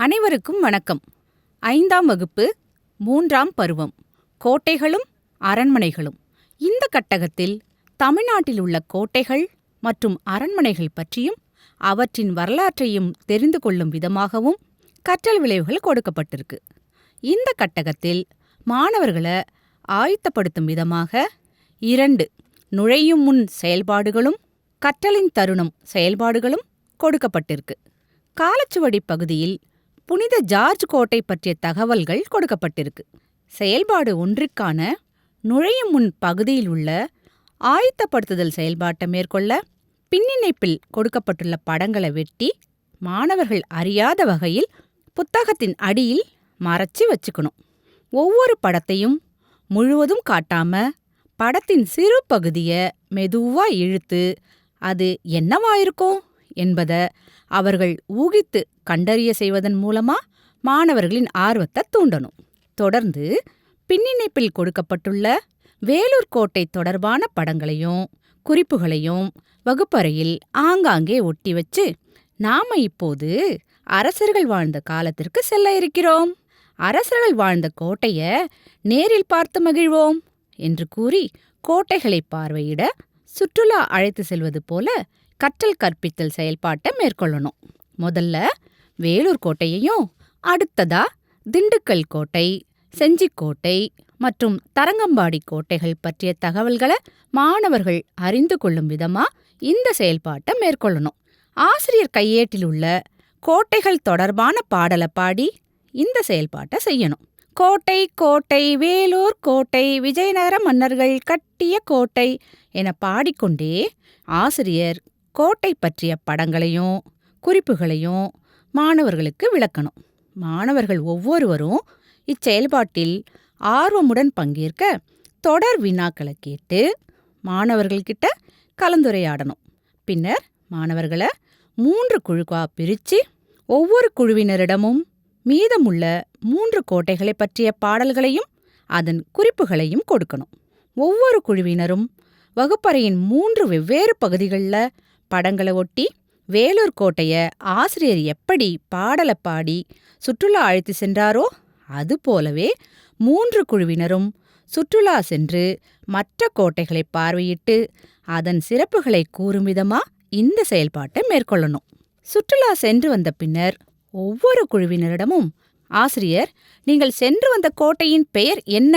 அனைவருக்கும் வணக்கம். ஐந்தாம் வகுப்பு மூன்றாம் பருவம். கோட்டைகளும் அரண்மனைகளும். இந்த கட்டகத்தில் தமிழ்நாட்டில் உள்ள கோட்டைகள் மற்றும் அரண்மனைகள் பற்றியும் அவற்றின் வரலாற்றையும் தெரிந்து கொள்ளும் விதமாகவும் கற்றல் விளைவுகள் கொடுக்கப்பட்டிருக்கு. இந்த கட்டகத்தில் மாணவர்களை ஆயத்தப்படுத்தும் விதமாக இரண்டு நுழையும் முன் செயல்பாடுகளும் கற்றலின் தருணம் செயல்பாடுகளும் கொடுக்கப்பட்டிருக்கு. காலச்சுவடி பகுதியில் புனித ஜார்ஜ் கோட்டை பற்றிய தகவல்கள் கொடுக்கப்பட்டிருக்கு. செயல்பாடு ஒன்றிற்கான நுழையும் முன் பகுதியில் உள்ள ஆயத்தப்படுத்துதல் செயல்பாட்டை மேற்கொள்ள பின்னிணைப்பில் கொடுக்கப்பட்டுள்ள படங்களை வெட்டி மாணவர்கள் அறியாத வகையில் புத்தகத்தின் அடியில் மறைச்சு வச்சுக்கணும். ஒவ்வொரு படத்தையும் முழுவதும் காட்டாம படத்தின் சிறு பகுதியை மெதுவா இழுத்து அது என்னவாயிருக்கும் என்பதை அவர்கள் ஊகித்து கண்டறிய செய்வதன் மூலமா மாணவர்களின் ஆர்வத்தை தூண்டணும். தொடர்ந்து பின்னிணைப்பில் கொடுக்கப்பட்டுள்ள வேலூர் கோட்டை தொடர்பான படங்களையும் குறிப்புகளையும் வகுப்பறையில் ஆங்காங்கே ஒட்டி வச்சு நாம இப்போது அரசர்கள் வாழ்ந்த காலத்திற்கு செல்ல இருக்கிறோம். அரசர்கள் வாழ்ந்த கோட்டைய நேரில் பார்த்து மகிழ்வோம் என்று கூறி கோட்டைகளை பார்வையிட சுற்றுலா அழைத்து செல்வது போல கற்றல் கற்பித்தல் செயல்பாட்டை மேற்கொள்ளணும். முதல்ல வேலூர் கோட்டையையும் அடுத்ததா திண்டுக்கல் கோட்டை செஞ்சிக்கோட்டை மற்றும் தரங்கம்பாடி கோட்டைகள் பற்றிய தகவல்களை மாணவர்கள் அறிந்து கொள்ளும் விதமா இந்த செயல்பாட்டை மேற்கொள்ளணும். ஆசிரியர் கையேட்டில் உள்ள கோட்டைகள் தொடர்பான பாடலை பாடி இந்த செயல்பாட்டை செய்யணும். கோட்டை கோட்டை வேலூர் கோட்டை விஜயநகர மன்னர்கள் கட்டிய கோட்டை என பாடிக்கொண்டே ஆசிரியர் கோட்டை பற்றிய படங்களையும் குறிப்புகளையும் மாணவர்களுக்கு விளக்கணும். மாணவர்கள் ஒவ்வொருவரும் இச்செயல்பாட்டில் ஆர்வமுடன் பங்கேற்க தொடர் வினாக்களை கேட்டு மாணவர்கள்கிட்ட கலந்துரையாடணும். பின்னர் மாணவர்களை மூன்று குழுவா பிரித்து ஒவ்வொரு குழுவினரிடமும் மீதமுள்ள மூன்று கோட்டைகளை பற்றிய பாடல்களையும் அதன் குறிப்புகளையும் கொடுக்கணும். ஒவ்வொரு குழுவினரும் வகுப்பறையின் மூன்று வெவ்வேறு பகுதிகளில் படங்களை ஒட்டி வேலூர் கோட்டைய ஆசிரியர் எப்படி பாடலை பாடி சுற்றுலா அழைத்து சென்றாரோ அதுபோலவே மூன்று குழுவினரும் சுற்றுலா சென்று மற்ற கோட்டைகளை பார்வையிட்டு அதன் சிறப்புகளை கூறும் விதமா இந்த செயல்பாட்டை மேற்கொள்ளணும். சுற்றுலா சென்று வந்த பின்னர் ஒவ்வொரு குழுவினரிடமும் ஆசிரியர் நீங்கள் சென்று வந்த கோட்டையின் பெயர் என்ன?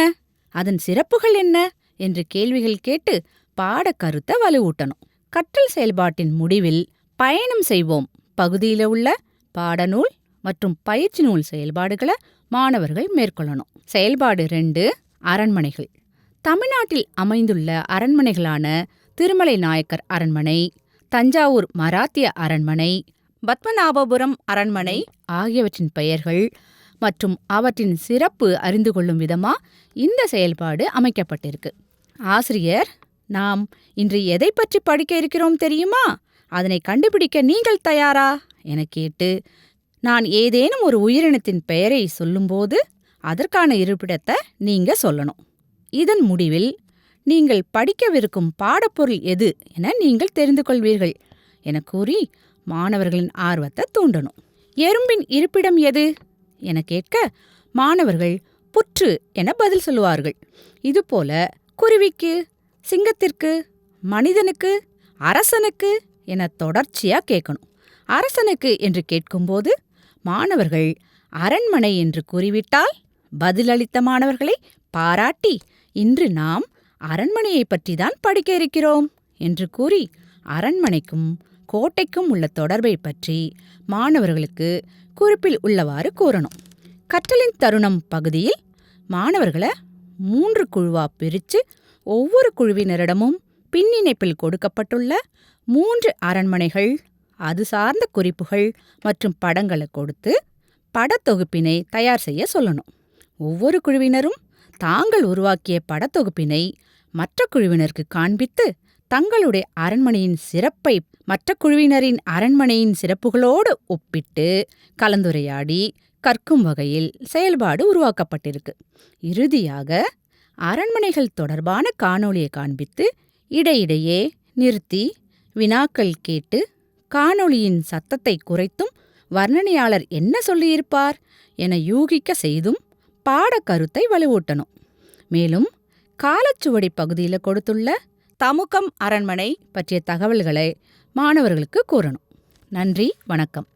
அதன் சிறப்புகள் என்ன? என்று கேள்விகள் கேட்டு பாட கருத்தை வலுவூட்டணும். கற்றல் செயல்பாட்டின் முடிவில் பயணம் செய்வோம். பகுதியில் உள்ள பாடநூல் மற்றும் பயிற்சி நூல் செயல்பாடுகளை மாணவர்கள் மேற்கொள்ளணும். செயல்பாடு ரெண்டு அரண்மனைகள். தமிழ்நாட்டில் அமைந்துள்ள அரண்மனைகளான திருமலை நாயக்கர் அரண்மனை தஞ்சாவூர் மராத்திய அரண்மனை பத்மநாபபுரம் அரண்மனை ஆகியவற்றின் பெயர்கள் மற்றும் அவற்றின் சிறப்பு அறிந்து கொள்ளும் விதமா இந்த செயல்பாடு அமைக்கப்பட்டிருக்கு. ஆசிரியர் நாம் இன்று எதை பற்றி படிக்க இருக்கிறோம் தெரியுமா? அதனை கண்டுபிடிக்க நீங்கள் தயாரா? என கேட்டு நான் ஏதேனும் ஒரு உயிரினத்தின் பெயரை சொல்லும்போது அதற்கான இருப்பிடத்தை நீங்க சொல்லணும். இதன் முடிவில் நீங்கள் படிக்கவிருக்கும் பாடப்பொருள் எது என நீங்கள் தெரிந்து கொள்வீர்கள் என கூறி மாணவர்களின் ஆர்வத்தை தூண்டணும். எறும்பின் இருப்பிடம் எது? என கேட்க மாணவர்கள் புற்று என பதில் சொல்லுவார்கள். இதுபோல குருவிக்கு சிங்கத்திற்கு மனிதனுக்கு அரசனுக்கு என தொடர்ச்சியா கேட்கணும் அரசனுக்கு என்று கேட்கும்போது மாணவர்கள் அரண்மனை என்று கூறிவிட்டால் பதிலளித்த மாணவர்களை பாராட்டி இன்று நாம் அரண்மனையை பற்றி தான் படிக்க இருக்கிறோம் என்று கூறி அரண்மனைக்கும் கோட்டைக்கும் உள்ள தொடர்பை பற்றி மாணவர்களுக்கு குறிப்பில் உள்ளவாறு கூறணும். கற்றலின் தருணம் பகுதியில் மாணவர்களை மூன்று குழுவா பிரித்து ஒவ்வொரு குழுவினரிடமும் பின்னிணைப்பில் கொடுக்கப்பட்டுள்ள மூன்று அரண்மனைகள் அது சார்ந்த குறிப்புகள் மற்றும் படங்களை கொடுத்து படத்தொகுப்பினை தயார் செய்ய சொல்லணும். ஒவ்வொரு குழுவினரும் தாங்கள் உருவாக்கிய படத்தொகுப்பினை மற்ற குழுவினருக்கு காண்பித்து தங்களுடைய அரண்மனையின் சிறப்பை மற்ற குழுவினரின் அரண்மனையின் சிறப்புகளோடு ஒப்பிட்டு கலந்துரையாடி கற்கும் வகையில் செயல்பாடு உருவாக்கப்பட்டிருக்கு. இறுதியாக அரண்மனைகள் தொடர்பான காணொளியை காண்பித்து இடையிடையே நிறுத்தி வினாக்கள் கேட்டு காணொளியின் சத்தத்தை குறைத்தும் வர்ணனையாளர் என்ன சொல்லியிருப்பார் என யூகிக்க செய்தும் பாடக்கருத்தை வலுவூட்டணும். மேலும் காலச்சுவடி பகுதியில் கொடுத்துள்ள தமுகம் அரண்மனை பற்றிய தகவல்களை மாணவர்களுக்கு கூறணும். நன்றி வணக்கம்.